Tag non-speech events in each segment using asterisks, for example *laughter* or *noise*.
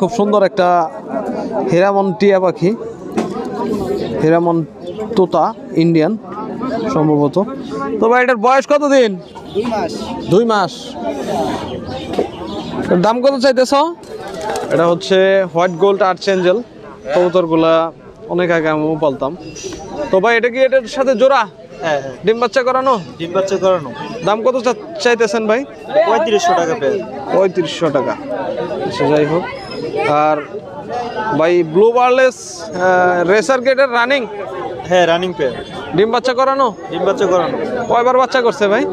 খুব সুন্দর একটা হেরামন টিয়া পাখি। হেরামন তোতা ইন্ডিয়ান সম্ভবত। তো ভাই এটার বয়স কত দিন দুই মাস। দুই মাস। এর দাম কত চাইতেছ? এটা হচ্ছে হোয়াইট গোল্ড আর্চ এঞ্জেল। কবুতরগুলা অনেক আগে আমিও পালতাম। তো ভাই এটা কি এটার সাথে জোড়া? হ্যাঁ হ্যাঁ। ডিম বাচ্চা করানো? ডিম বাচ্চা করানো। দাম কত চাইতেছেন ভাই? পঁয়ত্রিশশো টাকা পেয়ে। পঁয়ত্রিশশো টাকা। আচ্ছা যাই হোক। আর ভাই ব্লু বার্লেস রেসার গেটের রানিং হ্যাঁ রানিং পেয়ে ডিম বাচ্চা করানো? ডিম বাচ্চা করানো। কয়বার বাচ্চা করছে ভাই?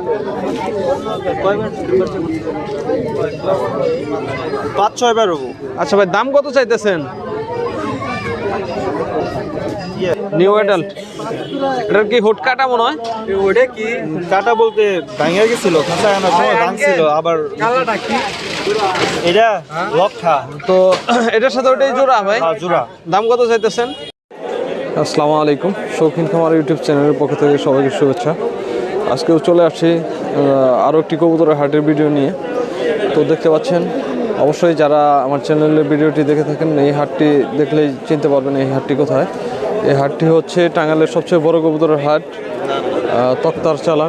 পাঁচ ছয় বার হব। আচ্ছা ভাই দাম কত চাইতেছেন? নিউ অ্যাডাল্ট এটার কি হুট কাটা মনে হয়? ওটা কি? কাটা বলতে ভাঙে গেছিল খাঁচা আনার সময় ভাঙছিল আবার এটা লক্ষা তো *coughs* এটার সাথে ওটাই জোড়া ভাই? হ্যাঁ, জোড়া। দাম কত চাইতেছেন? আসসালামু আলাইকুম। শৌখিন খামার ইউটিউব চ্যানেলের পক্ষ থেকে সবাইকে শুভেচ্ছা। আজকেও চলে আসছি আরও একটি কবুতরের হাটের ভিডিও নিয়ে। তো দেখতে পাচ্ছেন অবশ্যই যারা আমার চ্যানেলের ভিডিওটি দেখে থাকেন এই হাটটি দেখলেই চিনতে পারবেন এই হাটটি কোথায়। এই হাটটি হচ্ছে টাঙ্গাইলের সবচেয়ে বড় কবুতরের হাট তক্তার চালা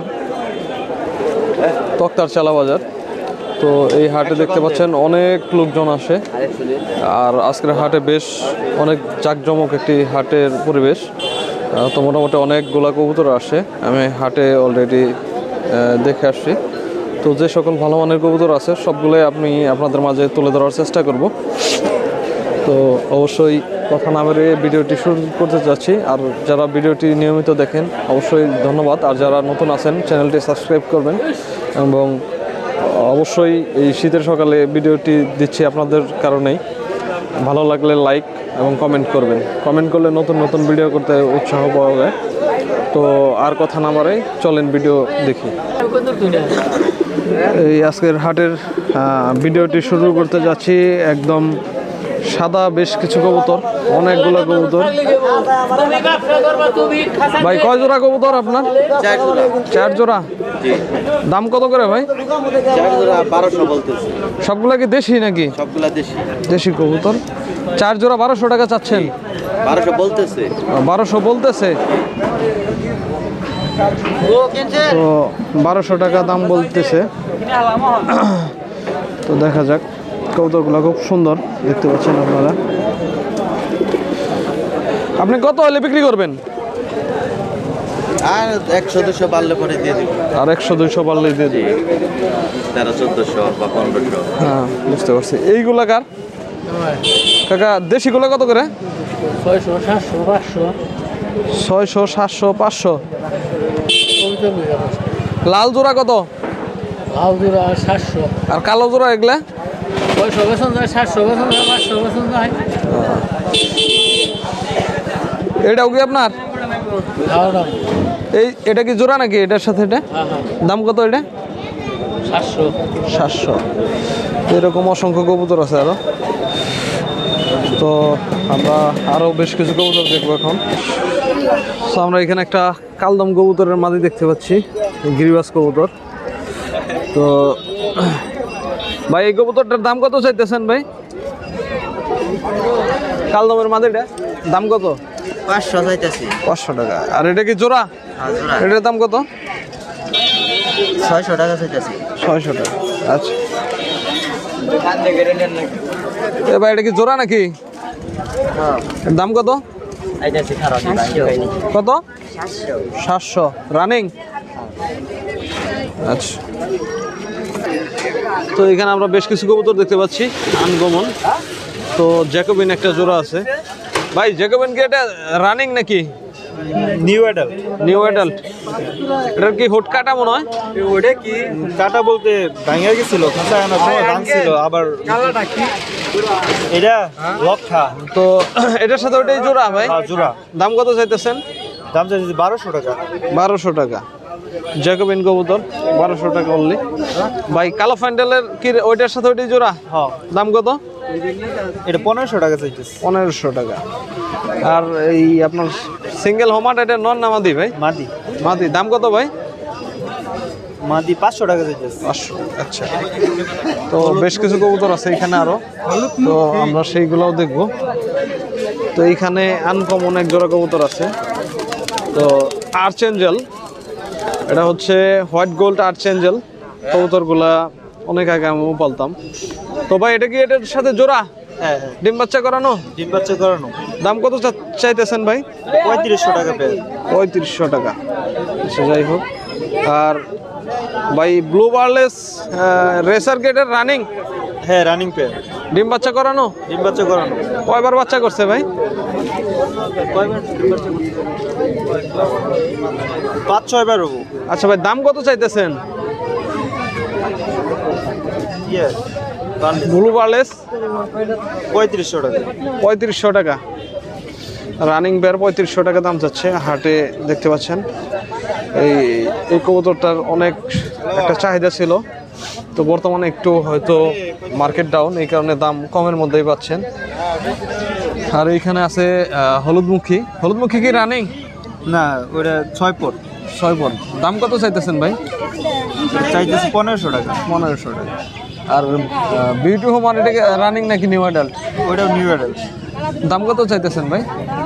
তক্তার চালা বাজার। তো এই হাটে দেখতে পাচ্ছেন অনেক লোকজন আসে। আর আজকের হাটে বেশ অনেক জাঁকজমক একটি হাটের পরিবেশ। তো মোটামুটি অনেক গোলা কবুতর আসে। আমি হাটে অলরেডি দেখে আসছি। তো যে সকল ভালো মানের কবুতর আছে, সবগুলোই আপনি আপনাদের মাঝে তুলে ধরার চেষ্টা করব। তো অবশ্যই কথা না বেরিয়ে ভিডিওটি শুরু করতে যাচ্ছি আর যারা ভিডিওটি নিয়মিত দেখেন, অবশ্যই ধন্যবাদ। আর যারা নতুন আছেন, চ্যানেলটি সাবস্ক্রাইব করবেন। এবং অবশ্যই এই শীতের সকালে ভিডিওটি দিচ্ছি আপনাদের কারণেই। ভালো লাগলে লাইক এবং কমেন্ট করবেন। কমেন্ট করলে নতুন নতুন ভিডিও করতে উৎসাহ পাওয়া যায়। তো আর কথা না বাড়াই, চলেন ভিডিও দেখি। এই আজকের হাটের ভিডিওটি শুরু করতে যাচ্ছি একদম সাদা বেশ কিছু কবুতর অনেকগুলো কবুতর। ভাই কয় জোড়া কবুতর আপনার? চার জোড়া। দাম কত করে ভাই? সবগুলা কি দেশি নাকি? দেশি। দেশি কবুতর। চার জোড়া বারোশো টাকা চাচ্ছেন? বারোশো বলতেছে। বারোশো বলতেছে? তো বারোশো টাকা দাম বলতেছে। তো দেখা যাক। কবুতরগুলো খুব সুন্দর দেখতে পাচ্ছেন আপনারা। আপনি কত হলে বিক্রি করবেন? আর একশো দুশো বাড়লে পরে দিয়ে দিব। আর একশো দুইশো পারলে দিয়ে দিবে। তেরো চোদ্দশো বা পনেরোশো। হ্যাঁ বুঝতে পারছি। এইগুলা কার? কাকা দেশিগুলো কত করে? ছয়শো সাতশো পাঁচশো। ছয়শো সাতশো পাঁচশো। লাল জোড়া কত? লাউ জোড়া সাতশো। আর কালো জোড়া এগুলা? ছয়শো বেতন যায় সাতশো বেতন যায় পাঁচশো বেতন যায়। এটাও কি আপনার? এই এটা কি জোড়া নাকি এটার সাথে এটা? হ্যাঁ হ্যাঁ। দাম কত এটা? সাতশো। সাতশো। এরকম অসংখ্য কবুতর আছে আরও। তো আমরা আরও বেশ কিছু কবুতর দেখব এখন। তো আমরা এখানে একটা কালদম কবুতরের মাদি দেখতে পাচ্ছি গিরিবাস কবুতর। তো ভাই এই কবুতরটার দাম কত চাইতেছেন ভাই? কালদমের মাদিটা দাম কত? পাঁচশো যাইতেছি পাঁচশো টাকা। আর এটা কি জোড়া? এটার দাম কত? ছয়শো টাকা চাইতেছি। ছয়শো টাকা। আচ্ছা। এবার এটা কি জোড়া নাকি? দাম কত? কত? সাতশো। রানিং? আচ্ছা। তো এখানে আমরা বেশ কিছু কবুতর দেখতে পাচ্ছি আনগমন তো জ্যাকোবিন একটা জোড়া আছে। ভাই জ্যাকোবিন কি এটা রানিং নাকি? নিউ নিউ অ্যাডাল্ট এটার কি হুট কাটা মনে হয়? ওটা কি? কাটা বলতে ভাঙে গেছিল ভাঙছিল আবার এটা লক্ষা তো *clears throat* এটার সাথে ওটাই জোড়া ভাই? হ্যাঁ, জোড়া। দাম কত চাইতেছেন? দাম চাইছি বারোশো টাকা। বারোশো টাকা। জ্যাকোবিন কবুতর বারোশো টাকা অনলি ভাই কালো ফ্যান্ডেলের কি ওইটার সাথে ওইটাই জোড়া? হ্যাঁ। দাম কত? এটা পনেরোশো টাকা চাইতেছি। পনেরোশো টাকা। আর এই আপনার সিঙ্গেল হোমাট এটা নন নামাদি ভাই? মাটি মাদি। দাম কত ভাই? মাদি পাঁচশো টাকা চাইতেছে। পাঁচশো আচ্ছা। তো বেশ কিছু কবুতর আছে এখানে আরও। তো আমরা সেইগুলোও দেখব। তো এইখানে আনকমন এক জোড়া কবুতর আছে। তো আর্চ এঞ্জেল এটা হচ্ছে হোয়াইট গোল্ড আর্চ এঞ্জেল। কবুতরগুলা অনেক আগে আমিও পালতাম তো ভাই এটা কি এটার সাথে জোড়া? হ্যাঁ হ্যাঁ। ডিম বাচ্চা করানো? ডিম বাচ্চা করানো। দাম কত চাইতেছেন ভাই? পঁয়ত্রিশশো টাকা পেয়ে। পঁয়ত্রিশশো টাকা। আচ্ছা যাই হোক। আর ভাই ব্লু বার্লেস রেসার গেটের রানিং হ্যাঁ রানিং পেয়ে ডিম বাচ্চা করানো? ডিম বাচ্চা করানো। কয়বার বাচ্চা করছে ভাই? পাঁচ ছয় বার হব। আচ্ছা ভাই দাম কত চাইতেছেন? Blue barless? পঁয়ত্রিশশো টাকা। পঁয়ত্রিশশো টাকা। রানিং বেয়ার পঁয়ত্রিশশো টাকা দাম যাচ্ছে হাটে দেখতে পাচ্ছেন। এই এই কবুতরটার অনেক একটা চাহিদা ছিল। তো বর্তমানে একটু হয়তো মার্কেট ডাউন এই কারণে দাম কমের মধ্যেই পাচ্ছেন। আর এইখানে আছে হলুদমুখী। হলুদমুখী কি রানিং না ওটা ছয় পট। ছয় পন দাম কত চাইতেছেন ভাই? চাইতেছে পনেরোশো টাকা। পনেরোশো টাকা। আর বিউটি হোম আর এটা রানিং নাকি নিউ অ্যাডাল্ট ওটাও নিউ অ্যাডাল দাম কত চাইতেছেন ভাই?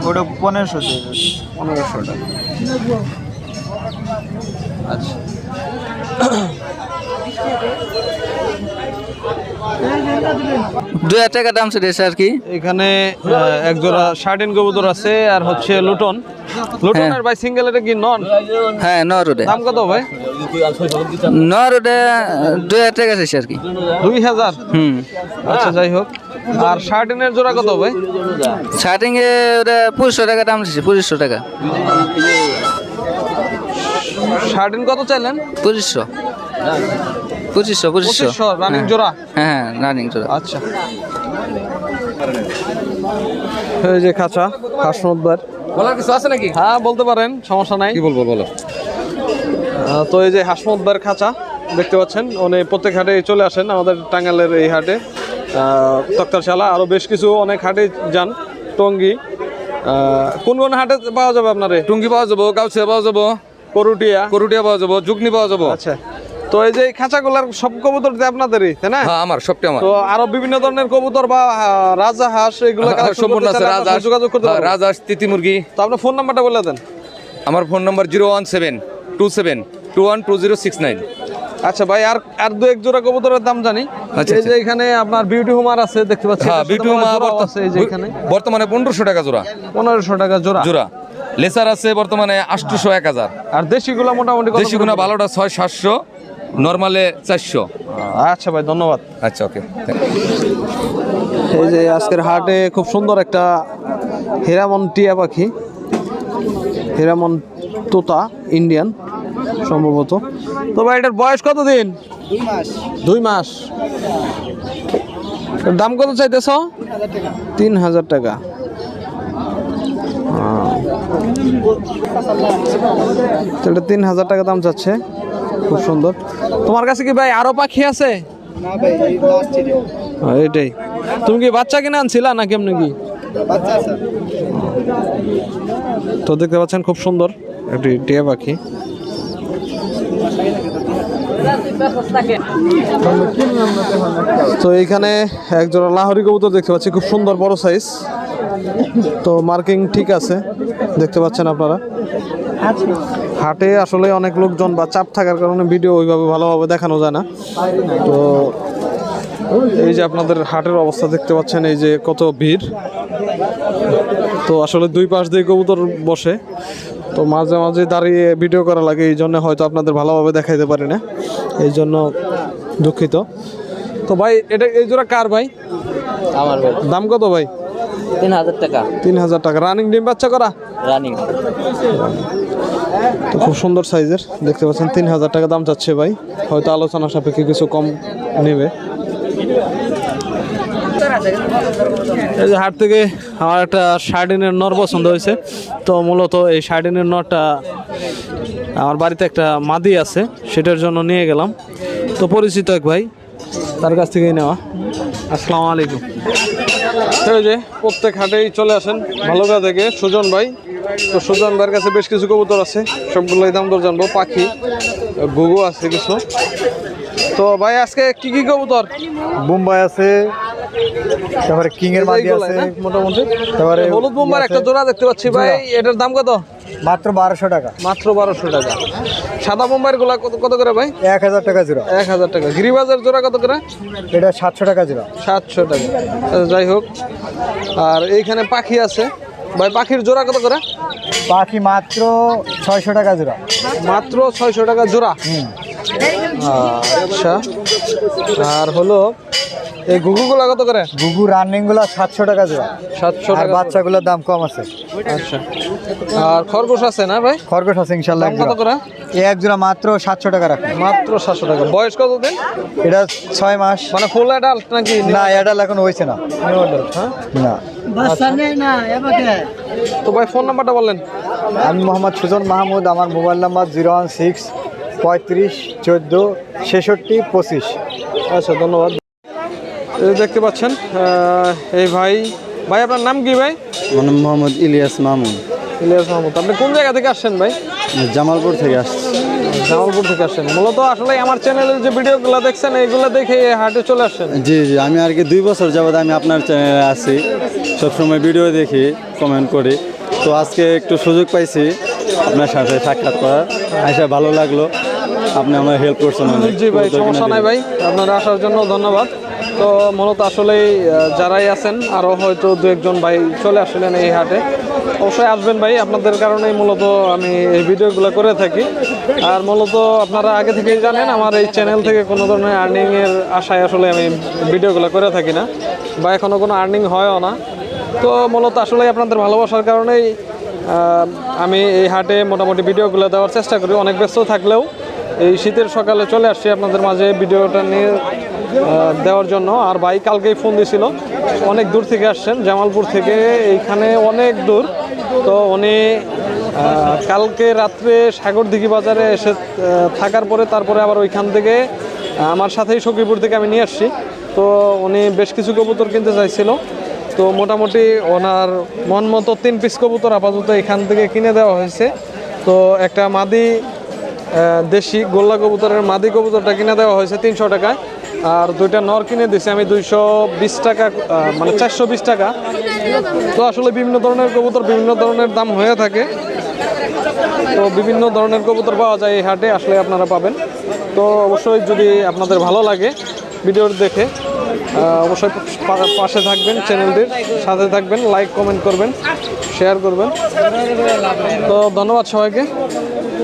ওটা পনেরোশো চাইতেছে পনেরোশো টাকা। আচ্ছা। দু হাজার টাকা দাম সেটা আর কি? এখানে এক জোড়া শার্টিন কবুতর আছে আর হচ্ছে লুটন। লুটনের ভাই সিঙ্গেল এটা কি নন? হ্যাঁ ন রোডে দাম কত ভাই? ন রোডে দু হাজার টাকা চাইছে আর কি। দুই হাজার? হুম। আচ্ছা যাই হোক। আর শার্টিনের জোড়া কত ভাই? স্টার্টিং এ ওটা পঁচিশশো টাকা দাম চাইছে পঁচিশশো টাকা। শার্টিন কত চাইলেন? পঁচিশশো। পঁচিশশো পঁচিশশো। রানিং জোড়া? হ্যাঁ হ্যাঁ রানিং জোড়া। আচ্ছা। এই যে খাঁচা হাসমতবার বলার কিছু আছে নাকি? হ্যাঁ বলতে পারেন সমস্যা নাই। কি বলব বলো। তো এই যে হাসমতবার খাঁচা দেখতে পাচ্ছেন উনি প্রত্যেক হাটে চলে আসেন আমাদের টাঙ্গালের এই হাটে। তক্তারশালা আরও বেশ কিছু অনেক হাটে যান টঙ্গি। কোন কোন হাটে পাওয়া যাবে আপনারে? টুঙ্গি পাওয়া যাব গাউছিয়া পাওয়া যাব করুটিয়া। করুটিয়া পাওয়া যাব জুগনি পাওয়া যাব। আচ্ছা। তো এই যে খাঁচাগুলার সব কবুতর আপনাদেরই তাই না? হ্যাঁ আমার সবটা আমার। তো আরও বিভিন্ন ধরনের কবুতর বা রাজা হাঁস এগুলো হ্যাঁ, সম্পূর্ণ আছে রাজহাঁস যোগাযোগ করতে হ্যাঁ, পারবেন। রাজহাঁস তিতি মুরগি। তো আপনার ফোন নাম্বারটা বলে দেন। আমার phone number zero one seven two seven two one two zero six nine. আচ্ছা ভাই আর আর দু এক জোড়া কবুতরের দাম জানি। আচ্ছা, এই যে এখানে আপনার বিউটি হোমার আছে দেখতে পাচ্ছি। হ্যাঁ হয় মা জোড়াও আছে এই যে এখানে? বর্তমানে পনেরোশো টাকা জোড়া। পনেরোশো টাকা জোড়া। জোড়া। লেসার আছে বর্তমানে আটশোশো এক হাজার। আর দেশিগুলো মোটামুটি কত দেশি করে ভালোটা ছয় সাতশো। নর্মালে চারশো। আচ্ছা ভাই ধন্যবাদ। আচ্ছা ওকে। এই যে আজকের হাটে খুব সুন্দর একটা হেরামন টিয়া পাখি হেরামন তোতা ইন্ডিয়ান সম্ভবত। তো ভাই এটার বয়স কত দিন দুই মাস। এর দাম কত চাইতেছ? তিন হাজার টাকা। তো এটা তিন হাজার টাকা দাম চাচ্ছে। খুব সুন্দর। তোমার কাছে কি ভাই আরও পাখি আছে? হ্যাঁ, এটাই। তুমি কি বাচ্চা কিনে আনছিলা না কেমনি কি? তো দেখতে পাচ্ছেন খুব সুন্দর একটি টিয়া পাখি। তো এইখানে এক জোড়া লাহরি কবুতর দেখতে পাচ্ছি খুব সুন্দর বড় সাইজ তো মার্কিং ঠিক আছে দেখতে পাচ্ছেন আপনারা। হাটে আসলে অনেক লোকজন বা চাপ থাকার কারণে ভিডিও ওইভাবে ভালোভাবে দেখানো যায় না। তো এই যে আপনাদের হাটের অবস্থা দেখতে পাচ্ছেন এই যে কত ভিড়। তো আসলে দুই পাশ দিয়ে কবুতর বসে। তো মাঝে মাঝে দাঁড়িয়ে ভিডিও করা লাগে এই জন্য হয়তো আপনাদের ভালোভাবে দেখাইতে পারি না। এই জন্য দুঃখিত। তো ভাই এটা এই জোড়া কার ভাই? আমার দাম কত ভাই? তিন হাজার টাকা। তিন হাজার টাকা। রানিং ডিম বাচ্চা করা? রানিং তো খুব সুন্দর সাইজের। দেখতে পাচ্ছেন তিন হাজার টাকা দাম চাচ্ছে ভাই। হয়তো আলোচনা সাপেক্ষে কিছু কম নেবে। এই যে হাট থেকে আমার একটা শার্ডিনের নর পছন্দ হয়েছে। তো মূলত এই শার্ডিনের নরটা আমার বাড়িতে একটা মাদি আছে, সেটার জন্য নিয়ে গেলাম। তো পরিচিত এক ভাই, তার কাছ থেকেই নেওয়া। আসসালামু আলাইকুম। এই যে প্রত্যেক হাটেই চলে আসেন। ভালোগা থেকে সুজন ভাই। তো সুজন ভাইয়ের কাছে বেশ কিছু কবুতর আছে। সবগুলোই দাম দর জানব। পাখি ঘুঘু আছে কিছু। তো ভাই আজকে কি কি কবুতর? বোম্বাই আছে তারপরে কিং এর মাদি আছে মোটামুটি। তারপরে হলুদ বোম্বার একটা জোড়া দেখতে পাচ্ছি ভাই। এটার দাম কত? মাত্র বারোশো টাকা। মাত্র বারোশো টাকা। সাদা বোম্বাইয়েরগুলা কত কত করে ভাই? এক হাজার টাকা জোড়া। এক হাজার টাকা। গিরিবাজার জোড়া কত করে? এটা সাতশো টাকা জোড়া। সাতশো টাকা। আচ্ছা, যাই হোক। আর এইখানে পাখি আছে। ভাই পাখির জোড়া কত করে? পাখি মাত্র ছয়শো টাকা জোড়া। মাত্র ছয়শো টাকা জোড়া। আচ্ছা। আর হলো এই ঘুঘুগুলা কত করে? গুগু রানিংগুলো সাতশো টাকা জোড়া। সাতশো আর টাকা বাচ্চাগুলোর দাম কম আছে। আচ্ছা। আর খরগোশ আছে না ভাই? খরগোশ আছে ইনশাল্লাহ কত জোড়া। করে? এই এক জোড়া মাত্র সাতশো টাকা রাখুন। মাত্র সাতশো টাকা। বয়স কত দিন এটা ছয় মাস। মানে ফুল অ্যাডাল্ট নাকি? না এডাল এখন হয়েছে না। হ্যাঁ? না। তো ভাই ফোন নাম্বারটা বললেন। আমি মোহাম্মদ সুজন মাহমুদ আমার mobile number zero one six পঁয়ত্রিশ চোদ্দ ছেষট্টি পঁচিশ। আচ্ছা ধন্যবাদ। দেখতে পাচ্ছেন এই ভাই ভাই আপনার নাম কি ভাই? আমার নাম মোহাম্মদ ইলিয়াস মামুন। ইলিয়াস মাহমুদ আপনি কোন জায়গা থেকে আসছেন ভাই? জামালপুর থেকে আসছি। জামালপুর থেকে আসছেন। মূলত আসলে আমার চ্যানেলের যে ভিডিওগুলো দেখছেন এইগুলো দেখে হাটে চলে আসছেন। জি জি আমি আর কি দুই বছর যাবৎ আমি আপনার চ্যানেলে আছি। সবসময় ভিডিও দেখি কমেন্ট করি। তো আজকে একটু সুযোগ পাইছি আপনার সাথে সাক্ষাৎ করার। আইসা ভালো লাগল। আপনি আমার হেল্প করছেন। জি ভাই সমস্যা নাই ভাই। আপনারা আসার জন্য ধন্যবাদ। তো মূলত আসলেই যারাই আছেন আরও হয়তো দু একজন ভাই চলে আসলেন এই হাটে। অবশ্যই আসবেন ভাই আপনাদের কারণেই মূলত আমি এই ভিডিওগুলো করে থাকি। আর মূলত আপনারা আগে থেকেই জানেন আমার এই চ্যানেল থেকে কোনো ধরনের আর্নিংয়ের আশায় আসলে আমি ভিডিওগুলো করে থাকি না। বা এখনও কোনো আর্নিং হয়ও না। তো মূলত আসলে আপনাদের ভালোবাসার কারণেই আমি এই হাটে মোটামুটি ভিডিওগুলো দেওয়ার চেষ্টা করি। অনেক ব্যস্ত থাকলেও এই শীতের সকালে চলে আসছি আপনাদের মাঝে ভিডিওটা নিয়ে দেওয়ার জন্য। আর ভাই কালকেই ফোন দিছিল, অনেক দূর থেকে আসছেন, জামালপুর থেকে। এইখানে অনেক দূর। তো উনি কালকে রাত্রে সাগরদিঘি বাজারে এসে থাকার পরে তারপরে আবার ওইখান থেকে আমার সাথেই সখীপুর থেকে আমি নিয়ে আসছি। তো উনি বেশ কিছু কবুতর কিনতে চাইছিল। তো মোটামুটি ওনার মন মতো তিন পিস কবুতর আপাতত এখান থেকে কিনে দেওয়া হয়েছে। তো একটা মাদি দেশি গোল্লা কবুতরের মাদি কবুতরটা কিনে দেওয়া হয়েছে তিনশো টাকায়। আর দুইটা নর কিনে দিছে আমি দুইশো বিশ টাকা মানে চারশো বিশ টাকা। তো আসলে বিভিন্ন ধরনের কবুতর বিভিন্ন ধরনের দাম হয়ে থাকে। তো বিভিন্ন ধরনের কবুতর পাওয়া যায় এই হাটে, আসলে আপনারা পাবেন। তো অবশ্যই যদি আপনাদের ভালো লাগে ভিডিওর দেখে অবশ্যই পাশে থাকবেন চ্যানেলটির সাথে থাকবেন, লাইক, কমেন্ট করবেন, শেয়ার করবেন। তো ধন্যবাদ সবাইকে।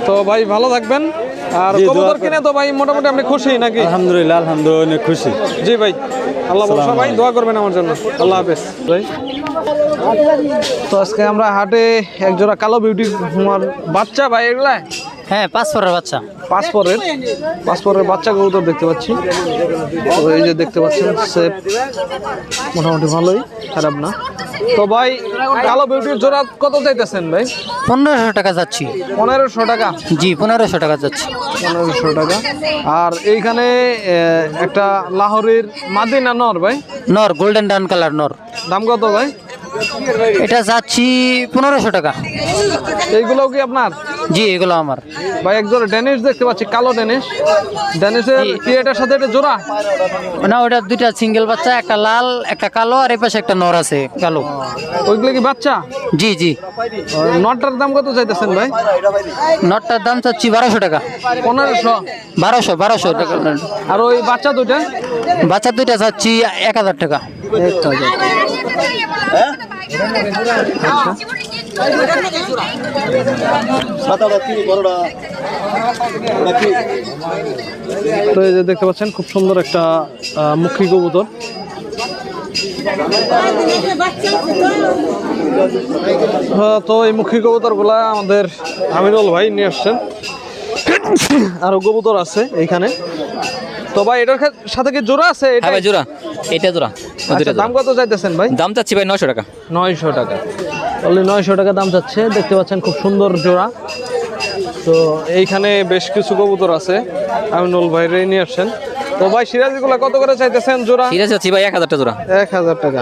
তো ভাই ভালো থাকবেন। আর কবুতর কিনে তো ভাই মোটামুটি আপনি খুশি নাকি? আলহামদুলিল্লাহ আলহামদুলিল্লাহ অনেক খুশি। জি ভাই আল্লাহ ভরসা ভাই দোয়া করবেন আমার জন্য। আল্লাহ হাফেজ। ভাই। তো আজকে আমরা হাটে একজোড়া কালো বিউটি বাচ্চা ভাই এগুলা। হ্যাঁ পাঁচফোরের বাচ্চা। পাসপোর্টের পাসপোর্টের বাচ্চা কবুতর দেখতে পাচ্ছি। তো এই যে দেখতে পাচ্ছেন সেপ মোটামুটি ভালোই খারাপ না। তো ভাই কালো বিউটির জোড়া কত চাইতেছেন ভাই? পনেরোশো টাকা যাচ্ছি। পনেরোশো টাকা? জি পনেরোশো টাকা যাচ্ছি। পনেরোশো টাকা। আর এইখানে একটা লাহোরের মাদিনা নর ভাই। নর গোল্ডেন ডান কালার নর। দাম কত ভাই? এটা যাচ্ছি পনেরোশো টাকা। এইগুলোও কি আপনার? জি এগুলো আমার। ভাই একজোড়া ড্যানিশ দেখতে পাচ্ছি কালো ড্যানিশ ড্যানিশের কি এটার সাথে এটা জোড়া? না ওটা দুইটা সিঙ্গেল বাচ্চা একটা লাল একটা কালো আর এই পাশে একটা নর আছে কালো। ওইগুলো কি বাচ্চা? জি জি। নটটার দাম কত চাইতেছেন ভাই? নটটার দাম চাচ্ছি বারোশো টাকা। পনেরোশো? বারোশো বারোশো টাকা। আর ওই বাচ্চা দুইটা? বাচ্চা দুইটা চাচ্ছি এক হাজার টাকা। তো এই যে দেখতে পাচ্ছেন খুব সুন্দর একটা মুখী কবুতর। হ্যাঁ, তো এই মুখী কবুতরগুলা আমাদের আমিনুল ভাই নিয়ে আসছেন। আরও কবুতর আছে এইখানে। তো ভাই এটার সাথে কি জোড়া আছে? এটা হ্যাঁ জোড়া। এটা জোড়া আচ্ছা, দাম কত চাইতেছেন ভাই? দাম চাচ্ছি ভাই নশো টাকা। নয়শো টাকা। অনলি নয়শো টাকা দাম চাচ্ছে দেখতে পাচ্ছেন খুব সুন্দর জোড়া। তো এইখানে বেশ কিছু কবুতর আছে আমিনুল ভাই রে নিয়ে আসছেন। তো ভাই সিরাজিগুলা কত করে চাইতেছেন জোড়া? আছে চাচ্ছি ভাই এক হাজারটা জোড়া। এক হাজার টাকা।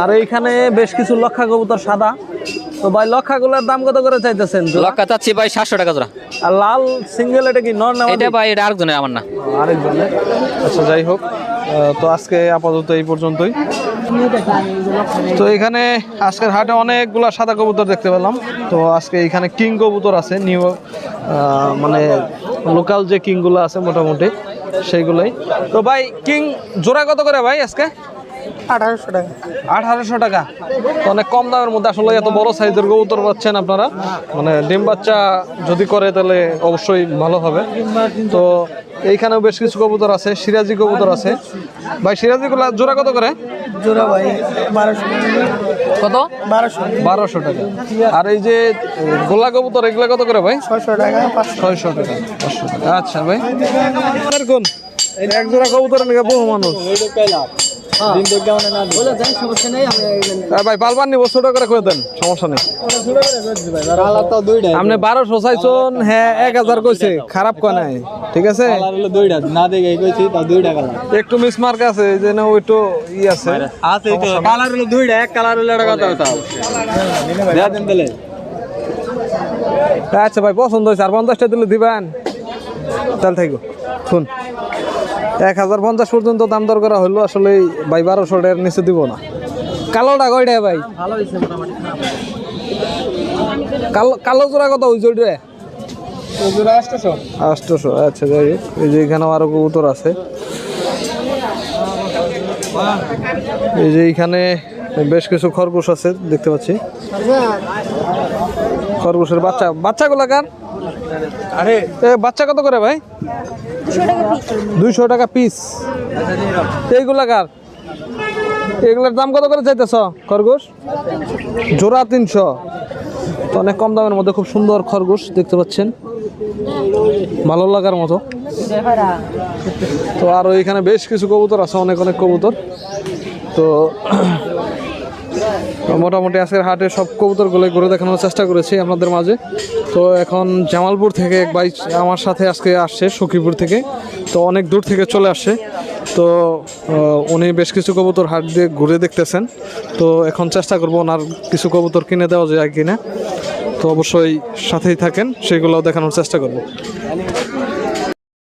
আর এইখানে বেশ কিছু লক্ষা কবুতর সাদা। তো ভাই লক্ষাগুলোর দাম কত করে চাইতেছেন লক্কা চাচ্ছি ভাই সাতশো টাকা জোড়া। আর লাল সিঙ্গেল এটা কি নর না এটা ভাই এটা আরেকজনের আমার না। আরেকজনের। আচ্ছা যাই হোক। তো আজকে আপাতত এই পর্যন্তই। তো এখানে আজকের হাটে অনেকগুলা সাদা কবুতর দেখতে পেলাম। তো আজকে এখানে কিং কবুতর আছে, নিউ মানে লোকাল যে কিংগুলো আছে মোটামুটি, সেইগুলোই। তো ভাই, কিং জোড়া কত করে ভাই আজকে? আঠারোশো টাকা। আঠারোশো টাকা। অনেক কম দামের মধ্যে আসলে এত বড় সাইজের কবুতর পাচ্ছেন আপনারা। মানে ডিম বাচ্চা যদি করে তাহলে অবশ্যই ভালো হবে। তো এইখানেও বেশ কিছু কবুতর আছে সিরাজি কবুতর আছে। ভাই সিরাজি গুলা জোড়া কত করে? জোড়া ভাই বারোশো। কত? বারোশো। বারোশো টাকা। আর এই যে গোলা কবুতর এগুলা কত করে ভাই? টাকা ছয়শো টাকা পাঁচশো টাকা। আচ্ছা ভাই। কোন? এক জোড়া কবুতর বহু মানুষ? ভাই পালবার নিবো ছোট করে করে দেন সমস্যা নেই। আপনি বারোশো চাইছন হ্যাঁ এক হাজার কইছে খারাপ কয় নাই ঠিক আছে? না একটু মিসমার্ক আছে এই জন্য একটু ই আছে। আছে কালার হলো দুইটা এক কালার হলো একটা কথা আচ্ছা ভাই পছন্দ হয়েছে আর পঞ্চাশটা দিলে দিবেন। তাহলে থাকো শুন। এক হাজার পঞ্চাশ পর্যন্ত দাম দর করা হলো আসলে ভাই বারোশো টাকার নিচে দিব না। কালোটা কয়টা ভাই? কালো কালো জোড়া কত ওই জোড়ে আটশোশো। আচ্ছা যাই হোক এই যে এখানেও আরও কবুতর আছে। এই যে এখানে বেশ কিছু খরগোশ আছে দেখতে পাচ্ছি। খরগোশের বাচ্চা বাচ্চাগুলো কার? বাচ্চা কত করে ভাই? দুইশো টাকা পিস এইগুলা কার? এগুলোর দাম কত করে চাইতেছ খরগোশ? জোড়া তিনশো। তো অনেক কম দামের মধ্যে খুব সুন্দর খরগোশ দেখতে পাচ্ছেন। ভালো লাগার মতো। তো আর এখানে বেশ কিছু কবুতর আছে অনেক অনেক কবুতর। তো মোটামুটি আজকের হাটে সব কবুতরগুলো ঘুরে দেখানোর চেষ্টা করেছি আপনাদের মাঝে। তো এখন জামালপুর থেকে এক বাইক আমার সাথে আজকে আসছে, সখীপুর থেকে। তো অনেক দূর থেকে চলে আসছে। তো উনি বেশ কিছু কবুতর হাট দিয়ে ঘুরে দেখতেছেন। তো এখন চেষ্টা করব ওনার কিছু কবুতর কিনে দেওয়া যায় কিনা। তো অবশ্যই সাথেই থাকেন সেগুলো দেখানোর চেষ্টা করব।